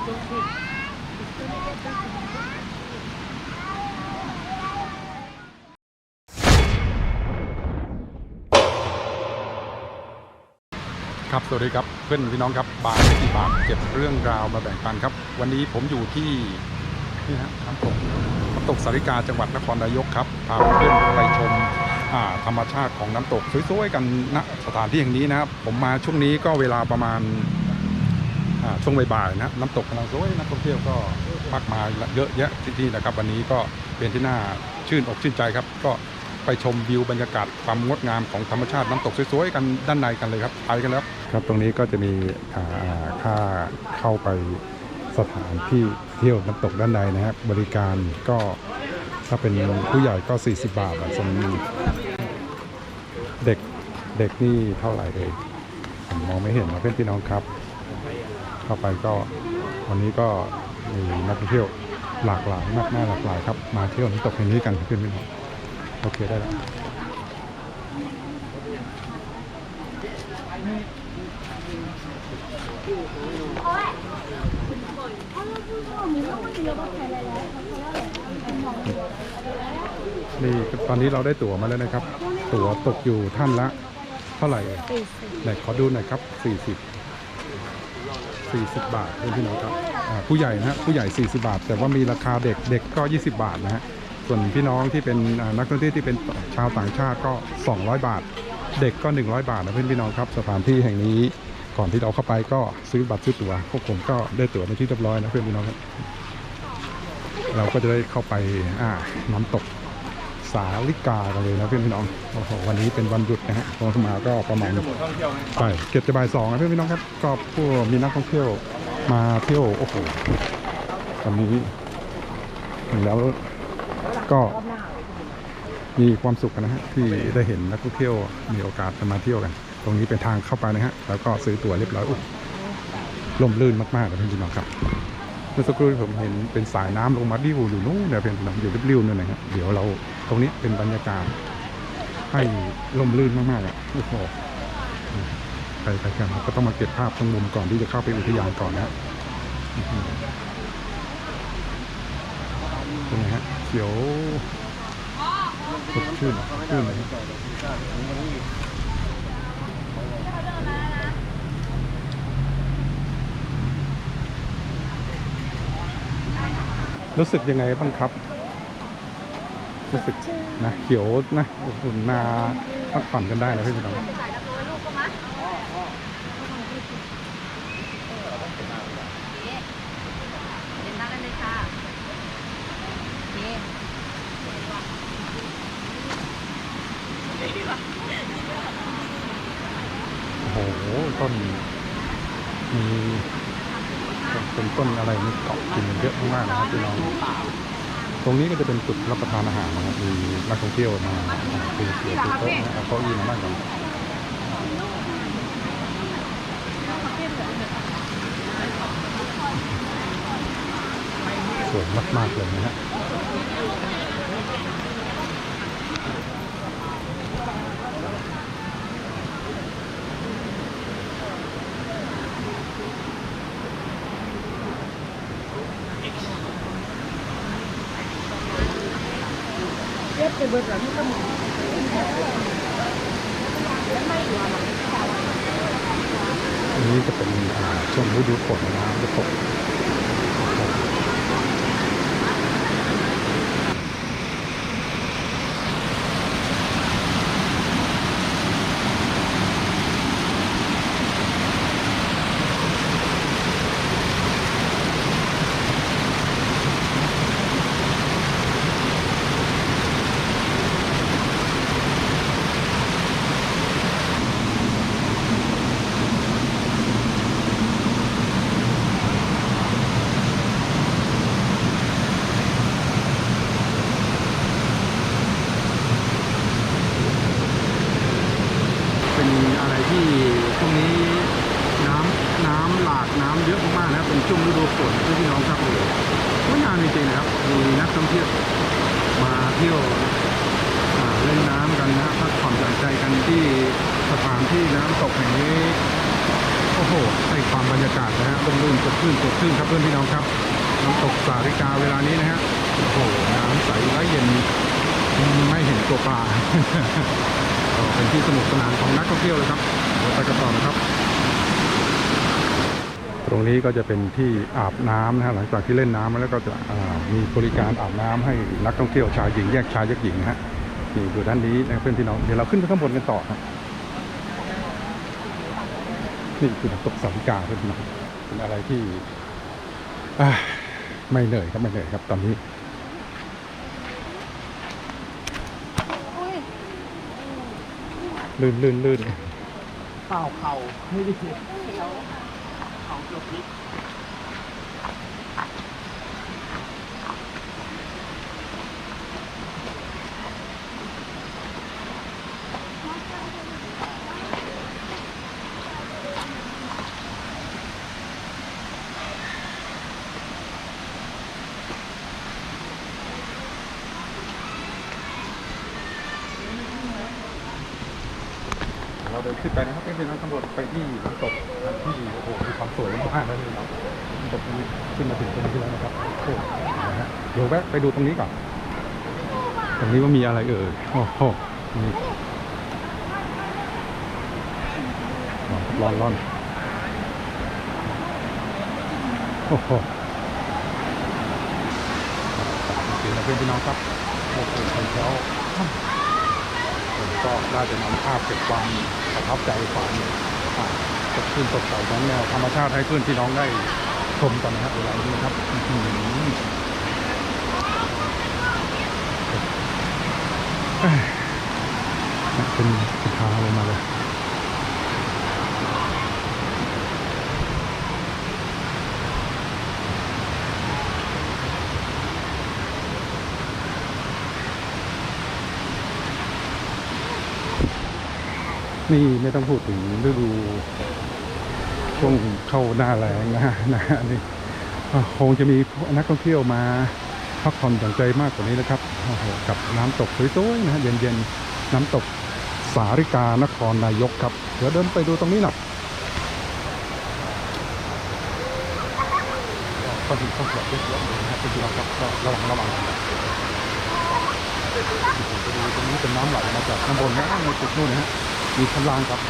ครับ สวัสดีครับเพื่อนพี่น้องครับบาทไม่กี่บาทเก็บเรื่องราวมาแบ่งปันครับ วันนี้ผมอยู่ที่นี่ฮะน้ำตกน้ำตกสาริกาจังหวัดนครนายกครับพาเพื่อนไปชมธรรมชาติของน้ำตกสวยๆกันณสถานที่แห่งนี้นะครับ ผมมาช่วงนี้ก็เวลาประมาณ ช่วงบ่ายๆนะน้ำตกกำลังสวยนักท่องเที่ยวก็มากมายเยอะแยะที่นี่นะครับ วันนี้ก็เป็นที่น่าชื่นอกชื่นใจครับ ก็ไปชมวิวบรรยากาศความงดงามของธรรมชาติน้ำตกสวยๆกันด้านในกันเลยครับไปกันแล้วครับตรงนี้ก็จะมีค่าเข้าไปสถานที่เที่ยวน้ำตกด้านในนะครับบริการก็ถ้าเป็นผู้ใหญ่ก็ 40 บาทอะส่วนเด็กเด็กนี่เท่าไหร่เลยมมองไม่เห็นนะเพื่อนพี่น้องครับ เข้าไปก็วันนี้ก็มีนักท่องเที่ยวหลากหลายมากหน้าหลากหลายครับ มาเที่ยวน้ำตกแห่งนี้กันเพื่อนพี่น้องโอเคได้แล้วนี่ตอนนี้เราได้ตั๋วมาแล้วนะครับ ตั๋วตกอยู่ท่านละ เท่าไหร่เอ่ยไหนขอดูหน่อยครับ 40 40 บาทเพื่อนพี่น้องครับผู้ใหญ่นะผู้ใหญ่ 40 บาท แต่ว่ามีราคาเด็กเด็กก็ 20 บาทนะฮะส่วนพี่น้องที่เป็นนักท่องเที่ยวที่เป็นชาวต่างชาติก็ 200 บาท เด็กก็ 100 บาทนะเพื่อนพี่น้องครับสถานที่แห่งนี้ก่อนที่เราเข้าไปก็ซื้อบัตรซื้อตั๋วพวกผมก็ได้ตั๋วในที่เรียบร้อยนะเพื่อนพี่น้องครับเราก็จะได้เข้าไปอ่าน้ำตก สาลิกากันเลยนะเพื่อนพี่น้องโอ้โหวันนี้เป็นวันหยุดนะฮะพอมาก็ประมาณไปเก็บจะบ่ายสองนะเพื่อนพี่น้องครับก็ผู้มีนักท่องเที่ยวมาเที่ยวโอ้โหวันนี้แล้วก็มีความสุขนะฮะที่ได้เห็นนักท่องเที่ยวมีโอกาสมาเที่ยวกัน ตรงนี้เป็นทางเข้าไปนะฮะแล้วก็ซื้อตั๋วเรียบร้อยอุ๊ยลมลื่นมากๆเลยเพื่อนพี่น้องครับเมื่อสักครู่ผมเห็นเป็นสายน้ำลงมาดิ้วอยู่นู้นเนี่ยเป็นอยู่ริบๆนั่นนะฮะเดี๋ยวเรา ตรงนี้เป็นบรรยากาศ ให้ลมลื่นมากๆอะโอ้โหไปไปกันก็ต้องมาเก็บภาพตรงมุมก่อนที่จะเข้าไปอุทยานก่อนนะฮะอื้อหือเป็นไงฮะเขียวสดชื่นชื่นเลยรู้สึกยังไงบ้างครับ รู้สึกนะเขียวนะอุ่นนาพักผ่อนกันได้นะพี่พี่น้องโอ้โหต้นมีเป็นต้นอะไรนี่เกาะกินเยอะมากนะครับพี่น้อง ตรงนี้ก็จะเป็นจุดรับประทานอาหารนะครับมีนักท่องเที่ยวมาเป็นเกียรติโต๊ะนะเอาเก้าอี้มานั่งกันสวยมากๆเลยนะฮะ อันนี้จะเป็นช่วงฤดูฝนนะจะตกเป็นอะไรที่ช่วงนี้น้ำน้ำหลากน้ำเยอะมากๆนะครับเป็นช่วงฤดูฝนที่พี่น้องครับโอ้โหสวยงามจริงๆนะครับมีนักท่องเที่ยวมาเที่ยวเล่นน้ำกันนะพักผ่อนหย่อนใจกันที่สถานที่น้ำตกแห่งนี้โอ้โหให้ความบรรยากาศนะฮะร่มรื่นสดชื่นสดชื่นครับเพื่อนพี่น้องครับน้ำตกสาริกาเวลานี้นะฮะโอ้โหน้ำใสและเย็นไม่เห็นตัวปลาเป็นที่สนุกสนานของนักท่องเที่ยวเลยครับเดี๋ยวไปกันต่อนะครับ ตรงนี้ก็จะเป็นที่อาบน้ำนะฮะหลังจากที่เล่นน้ำมาแล้วก็จะมีบริการอาบน้ำให้นักท่องเที่ยวชายหญิงแยกชายแยกหญิงนะฮะนี่อยู่ด้านนี้นะครับเพื่อนพี่น้องเดี๋ยวเราขึ้นไปข้างบนกันต่อครับนี่คือน้ำตกสาริกาเพื่อนพี่น้องเป็นอะไรที่ไม่เหนื่อยครับไม่เหนื่อยครับตอนนี้ลื่นลื่นลื่นเปล่าเข่าไม่ได้เข่าเกือ เราเดินขึ้นไปนะครับเป็นน้ำตำรวจไปที่น้ำตกที่โอ้โหมีความสวยมากๆเลยนะครับน้ำตกนี้ขึ้นมาถึงตรงนี้แล้วนะครับโอ้โหเดี๋ยวแวะไปดูตรงนี้ก่อนตรงนี้ว่ามีอะไรเอ่ยโอ้โหนี่ร้อนร้อนโอ้โหโอเคนะเพื่อนพี่น้องครับโอ้โหไปแล้ว ก็ได้จะนำภาพเก็บความประทับใจความสดชื่นสดใสของแนวธรรมชาติให้เพื่อนพี่น้องได้ชมกันนะครับเวลานี้นะครับเป็นเป็นทางลงมาเลย นี่ไม่ต้องพูดถึงฤดูช่วงเข้าหน้าแรงนะนะฮะนี่คงจะมีนักท่องเที่ยวมาพักผ่อนหย่อนใจมากกว่านี้นะครับกับน้ำตกสวยๆนะเย็นๆน้ำตกสาริกานครนายกครับเดี๋ยวเดินไปดูตรงนี้หน่อยก็ถึงข้าวเกลือเยอะๆเลยนะเป็นที่เราครับก็ระวังระวังกันผมจะดูตรงนี้เป็นน้ำไหลมาจากข้างบนนะในจุดนู้นนะฮะ มีชั้นล่างครับ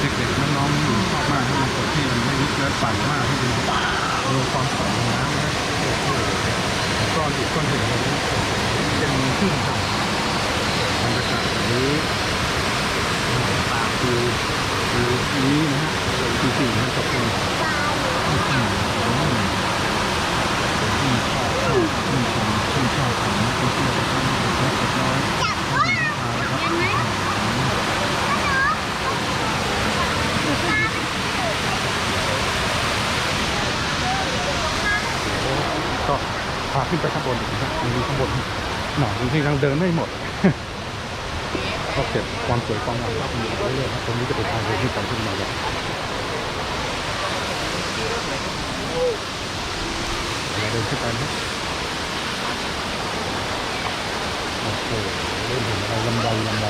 เด็กๆน้องๆอยู่ชอบมากที่มันสดที่มันไม่ลึกและใสมากที่จริงดูความใสของน้ำนะโอ้โหก้อนอิฐก้อนหินอะไรนี้เป็นขึ้นครับบรรยากาศแบบนี้ตาคือคือนี้นะฮะคือสิ่งที่ขอบคุณอื้อหือชื่นชอบชอบชื่นชมชื่นชอบของนักท่องเที่ยวทั้งเด็กเล็กเด็กน้อยทั้งหญิงทั้งชายนะครับ ก็พาขึ้นไปข้างบนอีกนะครับยังมีข้างบนหน่อยจริงๆยัง เดินไม่หมดก็เก็บความสวยความงามรับอยู่เรื่อยๆครับตรงนี้จะเป็นทางเดินขึ้นไปขึ้นมาแบบเราเดินขึ้นไปนะโอ้โหเล่นเห็นอะไรลำใบลำใบ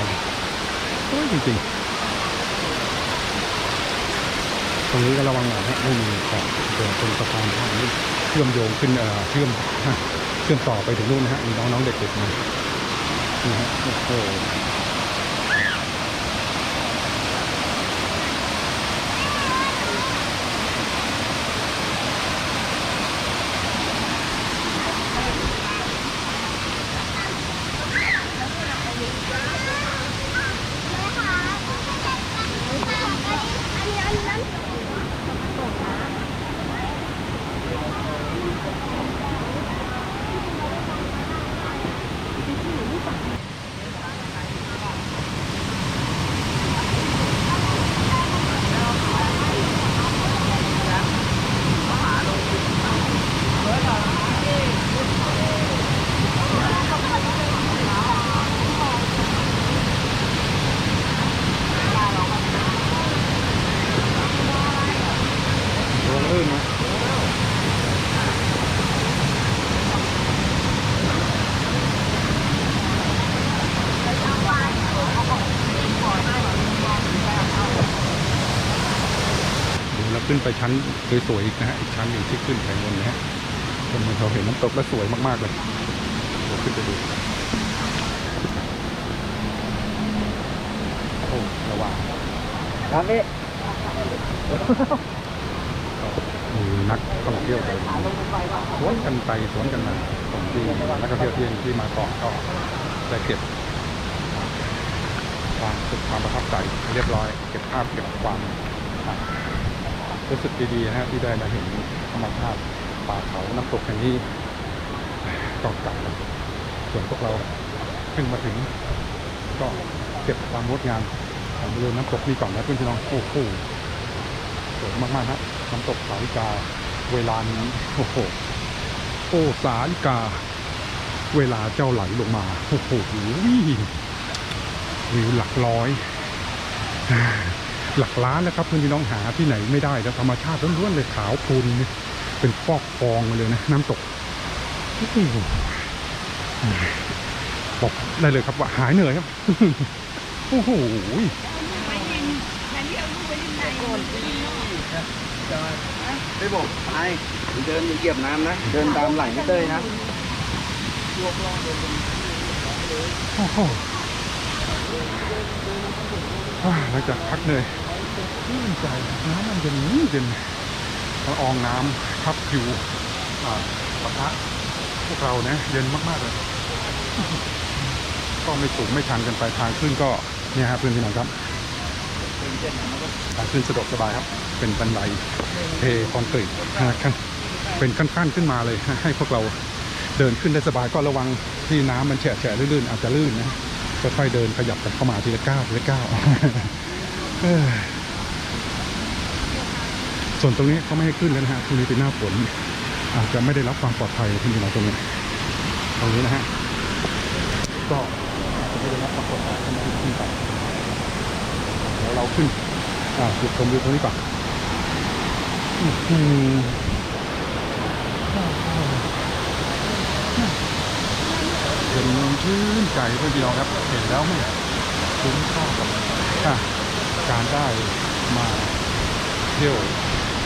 สวยจริงๆ ตรงนี้ก็ระวังหน่อยฮะไม่มีขอบเดินเป็นสะพานทางนี้เชื่อมโยงขึ้นเอ่อเชื่อมเชื่อมต่อไปถึงนู่นนะฮะมีน้องๆเด็กๆมา โอ้โห ขึ้นไปชั้นสวยๆอีกนะฮะอีกชั้นหนึ่งที่ขึ้นไปบนนะฮะตรงนี้เราเห็นน้ำตกแล้วสวยมากๆเลยเขึ้นไปดูโอ้ระว่างครับพี่มีนักท่องเที่ยวเดินสวนกันไปสวนกันมาผมที่นักท่องเที่ยวที่ที่มาเกาะก็ได้เก็บความสุขความประทับใจเรียบร้อย เก็บภาพเก็บความ รู้สึกดีๆนะฮะที่ได้มาเห็นธรรมชาติป่าเขาน้ำตกแห่งนี้ก็กลับแล้วส่วนพวกเราขึ้นมาถึง ก็เก็บความงดงามของบริเวณน้ำตกนี้ก่อนนะเพื่อนพี่น้องโอ้โหสวยมากๆครับน้ำตกสาลิกา เวลานี้โอ้โหโอ้สาลิกา เวลาเจ้าไหลลงมาโอ้โหวิวหลักร้อย หลักล้านแล้วครับเพื่อนพี่น้องหาที่ไหนไม่ได้แล้วธรรมชาติล้วนๆเลยขาวพูนเป็นฟอกฟองมาเลยนะ น้ำตกโอ้โหบอกได้เลยครับว่าหายเหนื่อยครับโอ้โหไม่บอกไปเดินเหยียบน้ำนะ เดินตามไหลไม่เต้ยนะโอ้โหอ่าหลังจากพักเหนื่อย ชื่นใจน้ำมันเย็นเย็นละอองน้ำทับผิวปะทะพวกเรานะเย็นมาก ๆ เลย ก็ไม่สูงไม่ชันกันไปทางขึ้นก็เนี่ยครับเพื่อนพี่น้องครับทางขึ้นสะดวกสบายครับ เป็นบันไดเทคอนกรีตนะครับเป็นขั้นๆขึ้นมาเลยให้พวกเราเดินขึ้นได้สบายก็ระวังที่น้ำมันแฉะแฉะลื่นๆอาจจะลื่นนะค่อยๆเดินขยับกันเข้ามาทีละก้าวทีละก้าว ส่วนตรงนี้เขาไม่ให้ขึ้นแล้วนะฮะตรงนี้เป็นหน้าฝนอาจจะไม่ได้รับความปลอดภัยที่เราตรงนี้ ตรงนี้นะฮะก็จะไม่ได้รับความปลอดภัยทำไมขึ้นไปเดี๋ยวเราขึ้นอ่าจุดชมวิวตรงนี้ก่อนอื้อหือเป็นชื่นใจเพื่อนพี่น้องครับเห็นแล้วไม่คุ้มค่ากับอะการได้มาเที่ยว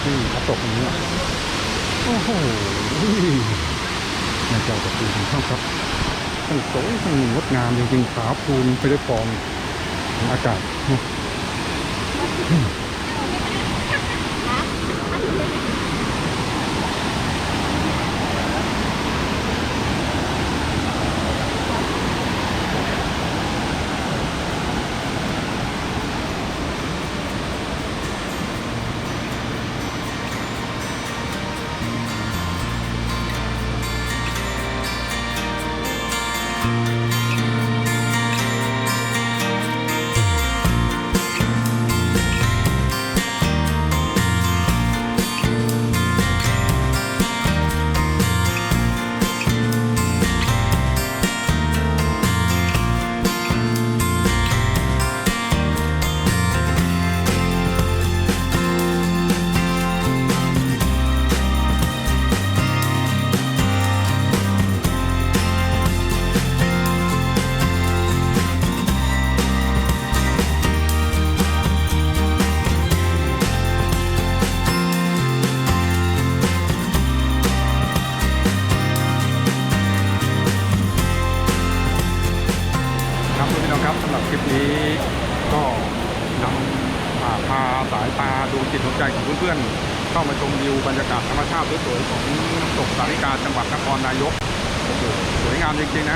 ที่น้ำตกนี้โอ้โหในใจกับคุณของท่างครับทั้งสวยทั้งงดงามจริงๆขาวพูนไปด้วยฟองอากาศ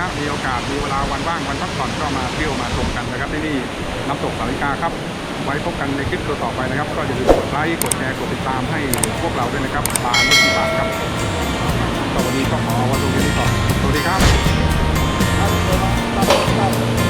ะมีโอกาสมีเวลาวันว่างวันพักผ่อนก็มาเที่ยวมาชมกันนะครับที่นี่น้ำตกสาริกาครับ ไว้พบกันในคลิปตัวต่อไปนะครับ ก็อย่าลืมกดไลค์กดแชร์กดติดตามให้พวกเราด้วยนะครับบานไม่กี่บาทครับสวัสดีก็ขอวันตรงนี้ก่อนสวัสดีครับครับ